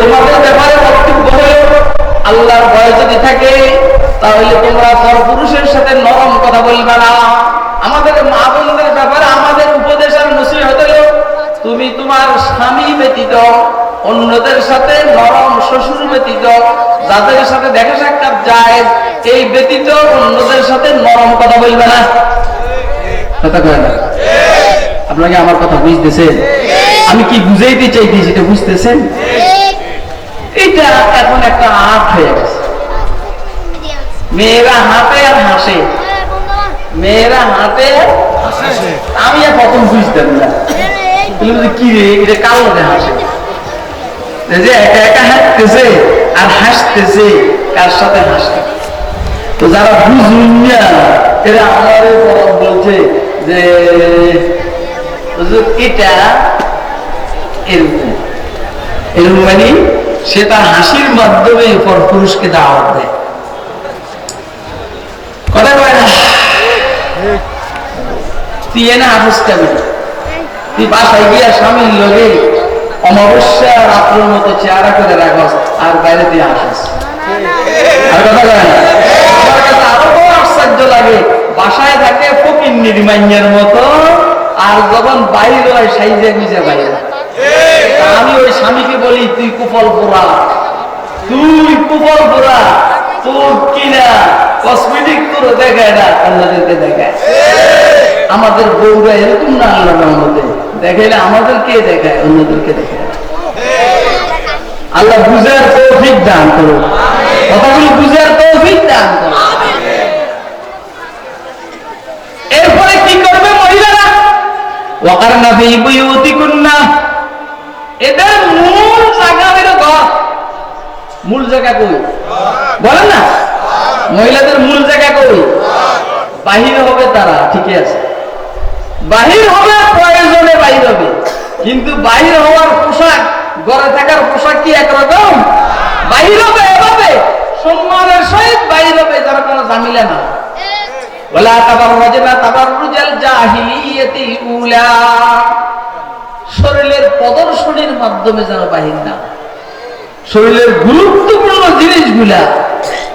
তোমাদের ব্যাপারে বক্তব্য হলো, আল্লাহর ভয় যদি থাকে, তাহলে তোমরা পরপুরুষের সাথে নরম কথা বলবে না। আমাদের মা বোনদের ব্যাপারে আমাদের উপদেশ আর নসিহত হলো, তুমি তোমার স্বামী ব্যতীত, অন্যদের সাথে নরম শ্বশুর ব্যতীত, যাদের সাথে দেখা সাক্ষাৎ যায়, এই ব্যতীত অন্যদের সাথে নরম কথা বলবে না। কথা কয় না? আপনাকে আমার কথা বুঝতেছেন? আমি কি বুঝাইতে চাইছি সেটা বুঝতেছেন? এটা এখন একটা আর্ট হয়ে গেছে। মেয়েরা হাঁটে আর হাসে। মেয়েরা হাঁটে আমি আর প্রথম বুঝতাম না। কি রে, এটা হাসে? যে একা একা আর হাসতেছে, কার সাথে হাসে? তো যারা বুঝুন না এরা আমার বলছে যে এটা এরকম। এরকম মানে সে তার হাসির মাধ্যমে পর পুরুষকে দাওয়াত দেয়। কথা কয় না? তুই এনে খাবি তুই বাসায় গিয়া স্বামীর লগে অমাবস্যা মতো চেহারা করে রাখস, আর বাইরে দিয়ে আসিস। আর কথা কয় না? লাগে, বাসায় থাকে ফকির নির্মাইয়ের মতো, আর যখন বাইরে হয়, সাইজে গুজে বাইরে আমি ওই স্বামীকে বলি, তুই কুফল পোড়া। তুই কুফল পোড়া। তোর কিনা কসমেটিক তোর দেখায় না অন্যদেরকে দেখায়। আমাদের বউরা এরকম না আল্লাহ রহমতে। দেখাইলে আমাদেরকে দেখায়, অন্যদেরকে দেখায় আল্লাহ বুঝার তৌফিক দান করো কথাগুলো বুঝার তৌফিক দান করো এরপরে কি করবে মহিলারা? ওয়াকারনা ফি বুয়ুতিকুন্না। এদের মূল জায়গা হলো ঘর। মূল জায়গা কই? বলেন না? মহিলাদের মূল জায়গা কই? বাহির হবে তারা, ঠিকই আছে। বাহির হবে, প্রয়োজনে বাহির হবে। কিন্তু বাহির হওয়ার পোশাক, ঘরে থাকার পোশাক কি একরকম? বাহির হবে, এভাবে। সম্মানের সহিত বাহির হবে, যার কোনো জামিলা না ওলা তাবাররাজনা তাবাররুজাল জাহিলিয়াতি উলা। শরীরের প্রদর্শনীর মাধ্যমে যেন বাহির না। শরীরের গুরুত্বপূর্ণ জিনিসগুলা,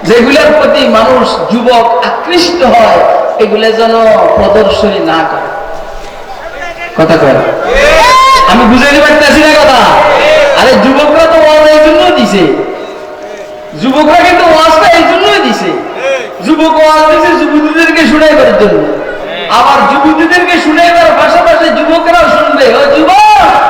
যেগুলোর প্রতি মানুষ, যুবক আকৃষ্ট হয়, এগুলা যেন প্রদর্শনী না করে। কথা কয়? আমি বুঝাইতে পারতেছি না কথা। আরে যুবকরা তো ওয়াজ এই জন্য দিছে। যুবকরা কিন্তু ওয়াজটা এই জন্যই দিছে। যুবক ওয়াজ দিছে যুবতীদেরকে শুনাইবার জন্য। আবার যুবতীদেরকে শুনাইবার পাশাপাশি যুবকরাও শুনবে। ও যুবক!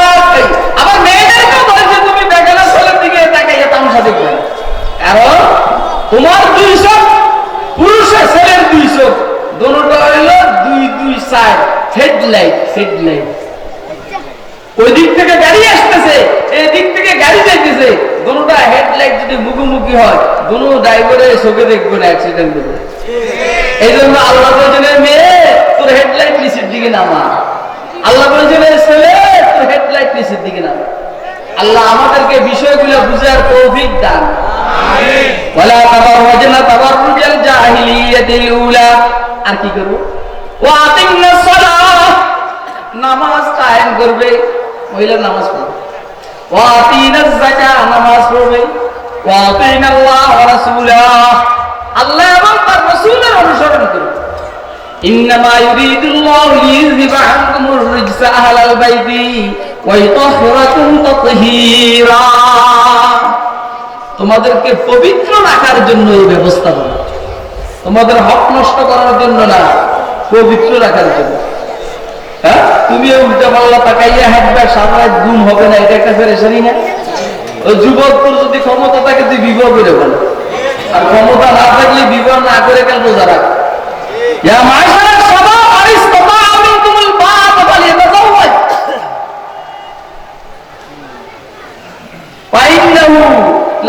কারণ তোমার দুই চোখ পুরুষের ছেলের দুই চোখ দোনোটা হইল দুই দুই সাইড হেডলাইট হেডলাইট ওই দিক থেকে গাড়ি আসতেছে, এই দিক থেকে গাড়ি যাইতেছে দুটা হেডলাইট যদি মুখোমুখি হয়, দুনো ড্রাইভারের চোখে দেখবে না অ্যাক্সিডেন্ট করবে এই জন্য আল্লাহ বলছেন মেয়ে, তোর হেডলাইট নিচের দিকে নামা। আল্লাহ বলছেন, "এ ছেলে, তোর হেডলাইট নিচের দিকে নামা। আল্লাহ আমাদেরকে বিষয়গুলো বুঝার তৌফিক দান। ওয়ালা তাবাররাজনা তাবাররুজাল জাহিলিয়াতিল উলা আর কি করব ওয়া আতিমনাস সালাহ নামাজ কায়েম করবে মহিলা নামাজ পড়বে ওয়াতিনাজ যাকাত নামাজ পড়বে ওয়াতিনাল্লাহ ওয়া রাসূলাহ আল্লাহ এবং তার রাসূলের অনুসরণ করবে إنما يريد الله ليذهب عنكم الرجس أهل البيت ويطهركم تطهيرا তোমাদেরকে পবিত্র রাখার জন্য এই ব্যবস্থা ব্যবস্থাপনা তোমাদের হক নষ্ট করার জন্য না, পবিত্র রাখার জন্য। হ্যাঁ? তুমি উল্টা পাল্লা তাকাইয়া হাঁটবে সারা ঘুম হবে না, এটা একটা ফেরেশানি না? যদি ক্ষমতা থাকে, তুই বিবাহ করে বল আর ক্ষমতা না থাকলে বিবাহ না করে কেন রাখ?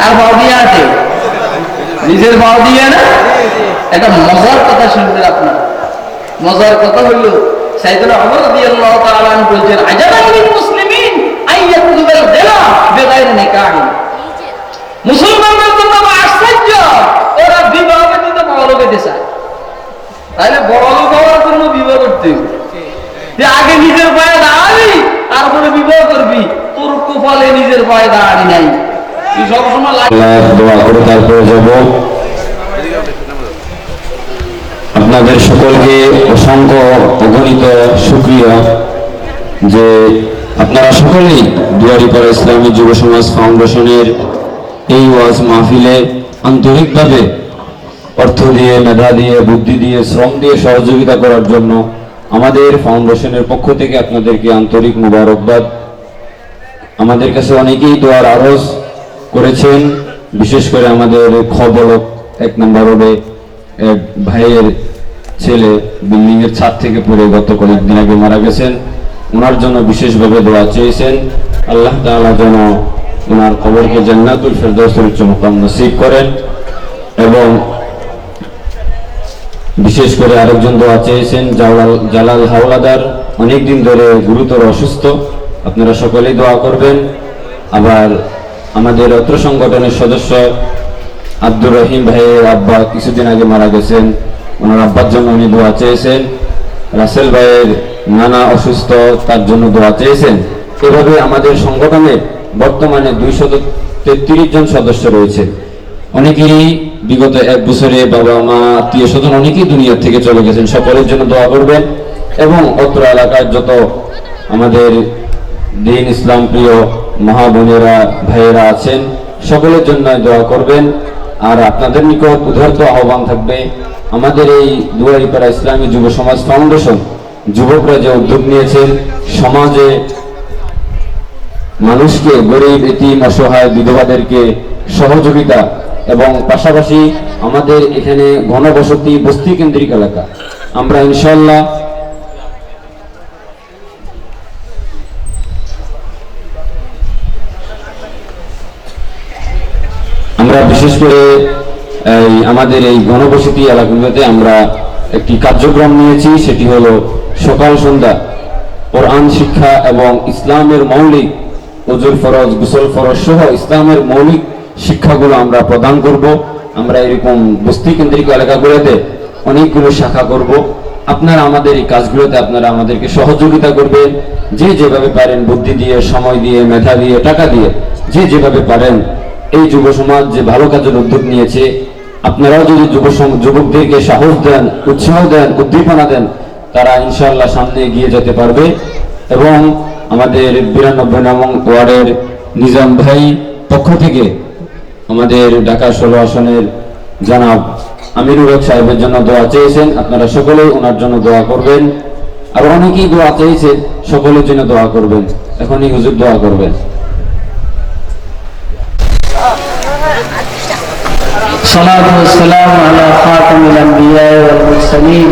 কার দিয়ে হাঁটে নিজের দিয়ে না? একটা মজার কথা শুনবেন আপনার। মজার কথা হইল সাইদুল আমর আল্লাহ তাআলা বলছেন আজাবান লিল মুসলিমিন আইয়াকুবাল দিলা বিগাইরি নিকাহিন মুসলমানদের জন্য আমার আশ্চর্য ওরা বিবাহ ব্যতীত বড় লোক হতে চায় তাহলে বড় লোক হওয়ার জন্য বিবাহ করতে হবে। যে আগে নিজের পায়ে দাঁড়াবি তারপরে বিবাহ করবি তোর কপালে নিজের পায়ে দাঁড়ানি নাই তুই সবসময় লাগে আল্লাহ আপনাদের সকলকে অসংখ্য অগণিত সুক্রিয়া যে আপনারা সকলেই দুয়ারিপাড়া ইসলামী যুব সমাজ ফাউন্ডেশনের এই ওয়াজ মাহফিলে আন্তরিকভাবে অর্থ দিয়ে, মেধা দিয়ে, বুদ্ধি দিয়ে, শ্রম দিয়ে সহযোগিতা করার জন্য আমাদের ফাউন্ডেশনের পক্ষ থেকে আপনাদেরকে আন্তরিক মুবারকবাদ। আমাদের কাছে অনেকেই দোয়ার আরজ করেছেন, বিশেষ করে আমাদের খবলক এক নম্বর রোডে এক ভাইয়ের ছেলে বিল্ডিং এর ছাদ থেকে পড়ে গত কয়েকদিন আগে মারা গেছেন। ওনার জন্য বিশেষভাবে দোয়া চেয়েছেন। আল্লাহ তাআলা যেন ওনার খবরকে জান্নাতুল ফেরদৌসের উচ্চ মুকাম নসিব করেন এবং বিশেষ করে আরেকজন দোয়া চেয়েছেন, জালাল জালাল হাওলাদার। অনেকদিন ধরে গুরুতর অসুস্থ। আপনারা সকলেই দোয়া করবেন। আবার আমাদের অত্র সংগঠনের সদস্য আব্দুর রহিম ভাইয়ের আব্বা কিছুদিন আগে মারা গেছেন। ওনার আব্বার জন্য উনি দোয়া চেয়েছেন। রাসেল ভাইয়ের নানা অসুস্থ, তার জন্য দোয়া চেয়েছেন। এভাবে আমাদের সংগঠনে বর্তমানে দুইশত তেত্রিশ জন সদস্য রয়েছে। অনেকেরই বিগত এক বছরে বাবা, মা, আত্মীয় স্বজন অনেকেই দুনিয়া থেকে চলে গেছেন। সকলের জন্য দোয়া করবেন এবং অত্র এলাকার যত আমাদের দিন ইসলাম প্রিয় মহা বোনেরা ভাইয়েরা আছেন, সকলের জন্য দোয়া করবেন। আর আপনাদের নিকট উদার্ত আহ্বান থাকবে, আমাদের এই দুয়ারিপাড়া ইসলামী যুব সমাজ ফাউন্ডেশন যুবকরা যে উদ্যোগ নিয়েছেন, সমাজে মানুষকে, গরিব, এতিম, অসহায় বিধবাদেরকে সহযোগিতা এবং পাশাপাশি আমাদের এখানে ঘনবসতি, বস্তি কেন্দ্রিক এলাকা। আমরা ইনশাল্লাহ করে এই আমাদের এই ঘনবসতি এলাকাগুলোতে আমরা একটি কার্যক্রম নিয়েছি, সেটি হলো সকাল সন্ধ্যা কোরআন শিক্ষা এবং ইসলামের মৌলিক ওজুর ফরজ, গুসল ফরজ সহ ইসলামের মৌলিক শিক্ষাগুলো আমরা প্রদান করব। আমরা এরকম বস্তি কেন্দ্রিক এলাকাগুলোতে অনেকগুলো শাখা করব। আপনারা আমাদের এই কাজগুলোতে আপনারা আমাদেরকে সহযোগিতা করবেন। যে যেভাবে পারেন বুদ্ধি দিয়ে, সময় দিয়ে, মেধা দিয়ে, টাকা দিয়ে যে যেভাবে পারেন এই যুব সমাজ যে ভালো কাজের উদ্যোগ নিয়েছে, আপনারাও যদি যুব যুবকদেরকে সাহস দেন, উৎসাহ দেন, উদ্দীপনা দেন, তারা ইনশাল্লাহ সামনে এগিয়ে যেতে পারবে। এবং আমাদের বিরানব্বই নং ওয়ার্ডের নিজাম ভাই পক্ষ থেকে আমাদের ঢাকা ষোলো আসনের জানাব আমিরুল হক সাহেবের জন্য দোয়া চেয়েছেন। আপনারা সকলেই ওনার জন্য দোয়া করবেন। আর অনেকেই দোয়া চেয়েছেন সকলের জন্য দোয়া করবেন। এখনই হুজুর দোয়া করবেন। صلاة والسلام على خاتم الأنبياء والمرسلين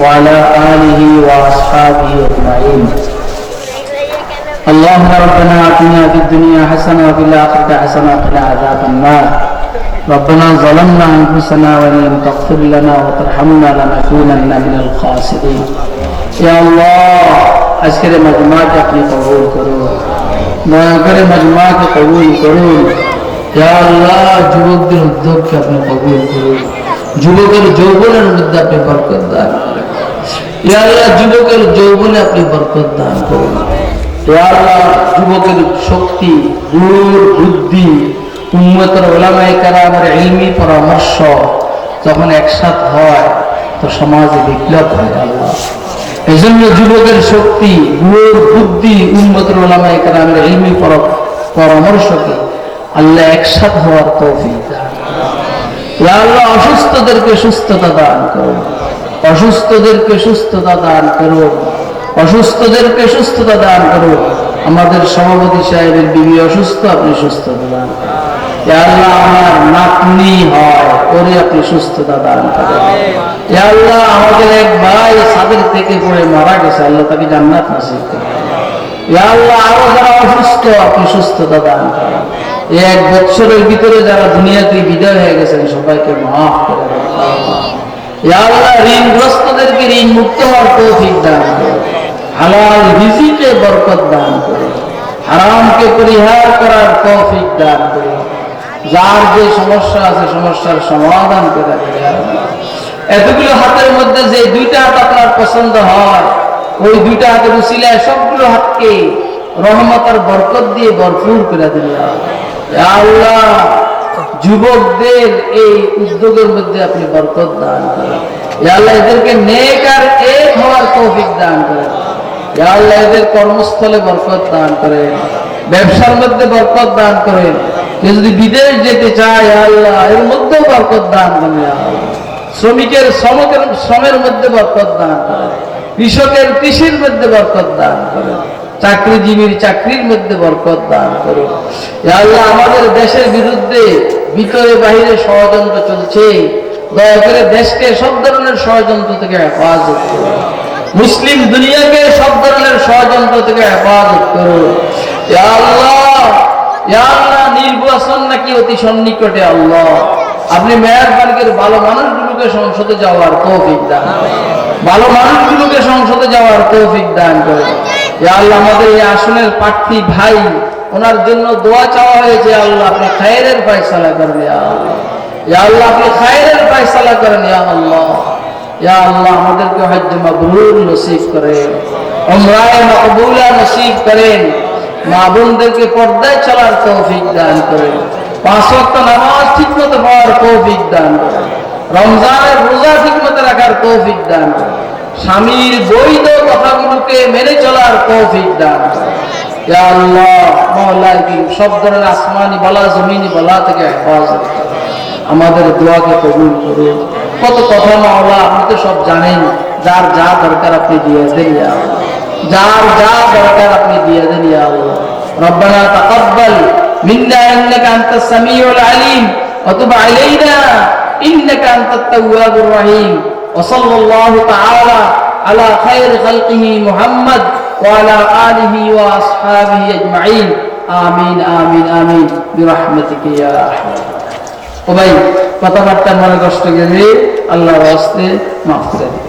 وعلى آله وأصحابه أجمعين. اللهم ربنا آتنا في الدنيا حسنة وفي الآخرة حسنة وقنا عذاب النار. ربنا ظلمنا أنفسنا وإن لم تغفر لنا وترحمنا لنكونن من الخاسرين. يا الله أشكر مجموعة أقلي قبول كرون ما أكرم مجموعة قبول كرون আল্লাহ, যুবকদের উদ্যোগকে আপনি কবুল করুন। যুবকের যৌবনের মধ্যে আপনি বরকত দান করুন। যুবকের যৌবনে আপনি বরকত দান করুন। যুবকের শক্তি বুদ্ধি, উম্মতের ওলামায়ে কেরামের ইলমি পরামর্শ যখন একসাথ হয়, তো সমাজে বিপ্লব হয় আল্লাহ। এই যুবকের শক্তি গুণের বুদ্ধি উন্মতের ওলামায়ে কেরামের ইলমি পর- পরামর্শকে আল্লাহ একসাথ হওয়ার তৌফিক আল্লাহ, অসুস্থদেরকে সুস্থতা দান করুন। অসুস্থদেরকে সুস্থতা দান করুন। অসুস্থদেরকে সুস্থতা দান করুন। আমাদের সভাপতি সাহেবের বিবি অসুস্থ, আপনি সুস্থতা দান আল্লাহ, আরও যারা অসুস্থ, আপনি সুস্থতা দান করেন। এক বছরের ভিতরে যারা দুনিয়াতে বিদায় হয়ে গেছেন, সবাইকে মাফ করে আল্লাহ ঋণগ্রস্তদেরকে ঋণ মুক্ত হওয়ার দান হালাল রিজিকে বরকত দান করুন। হারামকে পরিহার করার দান করুন। যার যে সমস্যা আছে, সমস্যার সমাধান করে। এতগুলো হাতের মধ্যে যে দুইটা হাত আপনার পছন্দ হয়, ওই দুইটা হাতের উসিলায় সবগুলো হাতকে রহমত আর বরকত দিয়ে ভরপুর করে দিল আল্লাহ, যুবকদের এই উদ্যোগের মধ্যে আপনি বরকত দান করেন। আল্লাহ, এদেরকে নেক আর এক হওয়ার তৌফিক দান করেন। আল্লাহ, এদের কর্মস্থলে বরকত দান করেন। ব্যবসার মধ্যে বরকত দান করেন। কেউ যদি বিদেশ যেতে চায় আল্লাহ, এর মধ্যেও বরকত দান করেন। শ্রমিকের, শ্রমের মধ্যে বরকত দান করেন। কৃষকের কৃষির মধ্যে বরকত দান করেন। চাকরিজীবীর চাকরির মধ্যে বরকত দান করুন। আল্লাহ, আমাদের দেশের বিরুদ্ধে ভিতরে বাহিরে ষড়যন্ত্র চলছে। দয়া করে দেশকে সব ধরনের ষড়যন্ত্র থেকে হেফাজত করুন। মুসলিম দুনিয়াকে সব ধরনের ষড়যন্ত্র থেকে হেফাজত করুন। আল্লাহ আল্লাহ, নির্বাচন নাকি অতি সন্নিকটে আল্লাহ। আপনি মেয়র পার্কের ভালো মানুষগুলোকে সংসদে যাওয়ার তৌফিক দান ভালো মানুষগুলোকে সংসদে যাওয়ার তৌফিক দান করেন। আল্লাহ, আমাদের এই আসনের প্রার্থী ভাই, ওনার জন্য দোয়া চাওয়া হয়েছে আল্লাহ, আপনি খায়ের করেন আল্লাহ। আপনি খায়ের করেন আল্লাহ। ইয়া আল্লাহ, আমাদেরকে হজ্জ নসিব করেন মকবুলা নসিব করেন, মা বোনদেরকে পর্দায় চলার তৌফিক দান করেন, পাঁচ ওয়াক্ত নামাজ ঠিক মতো পড়ার তৌফিক দান করেন, রমজানের রোজা ঠিক মতো রাখার তৌফিক দান করেন। স্বামীর বৈধ কথাগুলোকে মেনে চলার তৌফিক দান করেন ইয়া আল্লাহ মহল্লায় কি সব ধরনের আসমানি বলা জমিনি বলা থেকে হেফাজত করুন। আমাদের দোয়াকে কবুল করুন কত কথা মাওলা আপনি তো সব জানেন যার যা দরকার আপনি দিয়ে দেন ইয়া আল্লাহ। যার যা দরকার আপনি দিয়ে দেন ইয়া আল্লাহ ربنا تقبل منا انك انت السميع العليم وتب علينا انك انت التواب الرحيم وصلى الله تعالى على خير خلقه محمد وعلى اله واصحابه اجمعين امين امين امين برحمتك يا ارحم الراحمين ও ভাই কথাবার্তা মনে কষ্ট গেলে আল্লাহর হস্তে মাফ করে দিন